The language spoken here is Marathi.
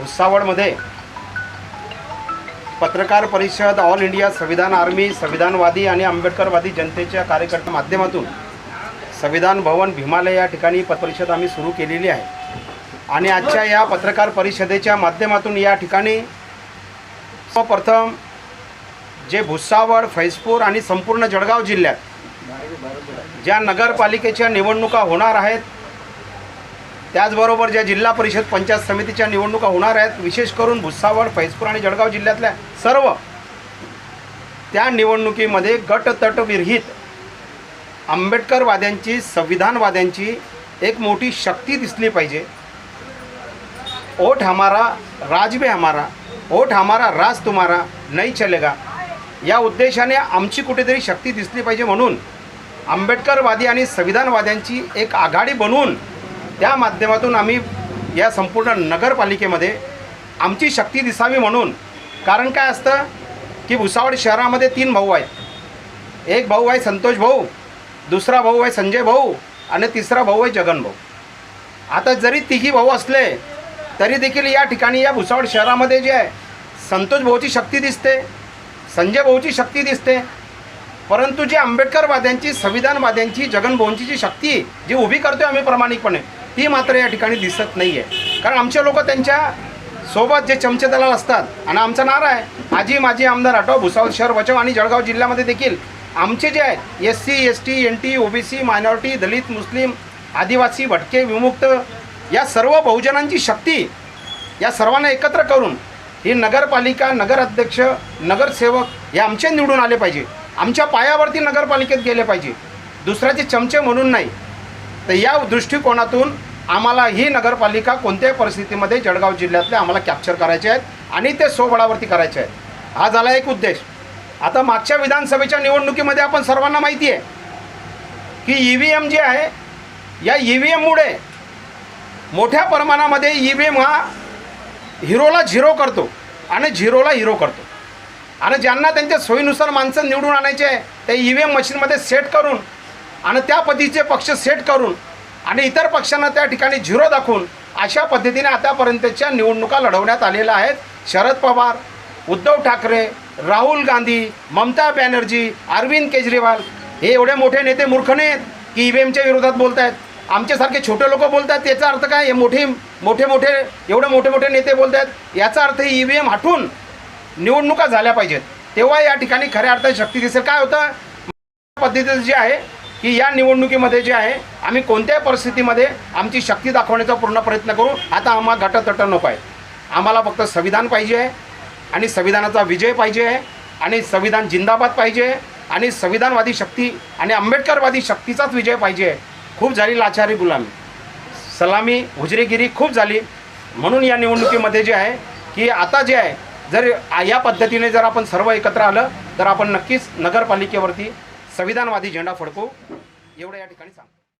भुसावळमध्ये पत्रकार परिषद ऑल इंडिया संविधान आर्मी संविधानवादी आणि आंबेडकरवादी जनतेच्या कार्यकर्त्या माध्यमातून संविधान भवन भीमालय या ठिकाणी पत्रपरिषद आम्ही सुरू केलेली आहे. आणि आजच्या या पत्रकार परिषदेच्या माध्यमातून या ठिकाणी सर्वप्रथम जे भुसावळ फैजपूर आणि संपूर्ण जळगाव जिल्ह्यात ज्या नगरपालिकेच्या निवडणुका होणार आहेत त्याचबरोबर ज्या जिल्हा परिषद पंचायत समितीच्या निवडणुका होणार आहेत विशेष करून भुसावळ फैजपूर आणि जळगाव जिल्ह्यातल्या सर्व त्या निवडणुकीमध्ये गटतटविरहित आंबेडकरवाद्यांची संविधानवाद्यांची एक मोठी शक्ती दिसली पाहिजे. ओट हमारा राज भी हमारा ओट हमारा राज तुम्हारा नाही चलेगा. या उद्देशाने आमची कुठेतरी शक्ती दिसली पाहिजे म्हणून आंबेडकरवादी आणि संविधानवाद्यांची एक आघाडी बनवून त्या माध्यमातून आम्ही या संपूर्ण नगरपालिकेमध्ये आमची शक्ती दिसावी म्हणून कारण काय असतं की भुसावळ शहरामध्ये तीन भाऊ आहेत. एक भाऊ आहे संतोष भाऊ दुसरा भाऊ आहे संजय भाऊ आणि तिसरा भाऊ आहे जगन भाऊ. आता जरी तिघी भाऊ असले तरी देखील या ठिकाणी या भुसावळ शहरामध्ये जे आहे संतोष भाऊची शक्ती दिसते संजय भाऊची शक्ती दिसते. परंतु जी आंबेडकरवाद्यांची संविधानवाद्यांची जगन जी शक्ती जी उभी करतोय आम्ही प्रामाणिकपणे ती मात्र या ठिकाणी दिसत नाही आहे कारण आमचे लोक त्यांच्यासोबत जे चमचे दलाल असतात आणि आमचा नारा आहे आजी माजी आमदार हटव भुसावळ शहर बचाव आणि जळगाव जिल्ह्यामध्ये देखील आमचे जे आहेत S C S T N T OBC minority Dalit मुस्लिम आदिवासी भटके विमुक्त या सर्व बहुजनांची शक्ती या सर्वांना एकत्र करून ही नगरपालिका नगराध्यक्ष नगरसेवक हे आमचे निवडून आले पाहिजे. आमच्या पायावरती नगरपालिकेत गेले पाहिजे. दुसऱ्याचे चमचे म्हणून नाही. तर या दृष्टिकोनातून आम्हाला ही नगरपालिका कोणत्याही परिस्थितीमध्ये जळगाव जिल्ह्यातले आम्हाला कॅप्चर करायचे आहेत आणि ते सोबळावरती करायचे आहेत. हा झाला एक उद्देश. आता मागच्या विधानसभेच्या निवडणुकीमध्ये आपण सर्वांना माहिती आहे की ई व्ही एम जे आहे या ई व्ही एममुळे मोठ्या प्रमाणामध्ये ई व्ही एम हा हिरोला झिरो करतो आणि झिरोला हिरो करतो. आणि ज्यांना त्यांच्या सोयीनुसार माणसं निवडून आणायचे आहे ते ई व्ही एम मशीनमध्ये सेट करून आणि त्या पद्धतीचे पक्ष सेट करून आणि इतर पक्षांना त्या ठिकाणी झिरो दाखवून अशा पद्धतीने आतापर्यंतच्या निवडणुका लढवण्यात आलेल्या आहेत. शरद पवार उद्धव ठाकरे राहुल गांधी ममता बॅनर्जी अरविंद केजरीवाल हे एवढे मोठे नेते मूर्ख नाहीत की ई व्ही एमच्या विरोधात बोलत आहेत आमच्यासारखे छोटे लोक बोलत आहेत अर्थ काय? हे मोठे मोठे मोठे एवढे मोठे मोठे नेते बोलत आहेत याचा अर्थ ई व्ही एम हटून निवडणुका झाल्या पाहिजेत. तेव्हा या ठिकाणी खऱ्या अर्थाने शक्ती दिसेल. काय होतं? पद्धतीचं जे आहे की या निवडणुकीमध्ये जे आहे आम्ही कोणत्याही परिस्थितीमध्ये आमची शक्ती दाखवण्याचा पूर्ण प्रयत्न करू. आता आम्हाला घटतट नको आहे. आम्हाला फक्त संविधान पाहिजे आहे आणि संविधानाचा विजय पाहिजे आहे आणि संविधान जिंदाबाद पाहिजे आहे आणि संविधानवादी शक्ती आणि आंबेडकरवादी शक्तीचाच विजय पाहिजे आहे. खूप झाली लाचारी गुलामी. सलामी हुजरेगिरी खूप झाली. म्हणून या निवडणुकीमध्ये जे आहे की आता जे आहे जर या पद्धतीने जर आपण सर्व एकत्र आलं तर आपण नक्कीच नगरपालिकेवरती संविधानवादी झेंडा फडकू? एवढं या ठिकाणी सांगतो.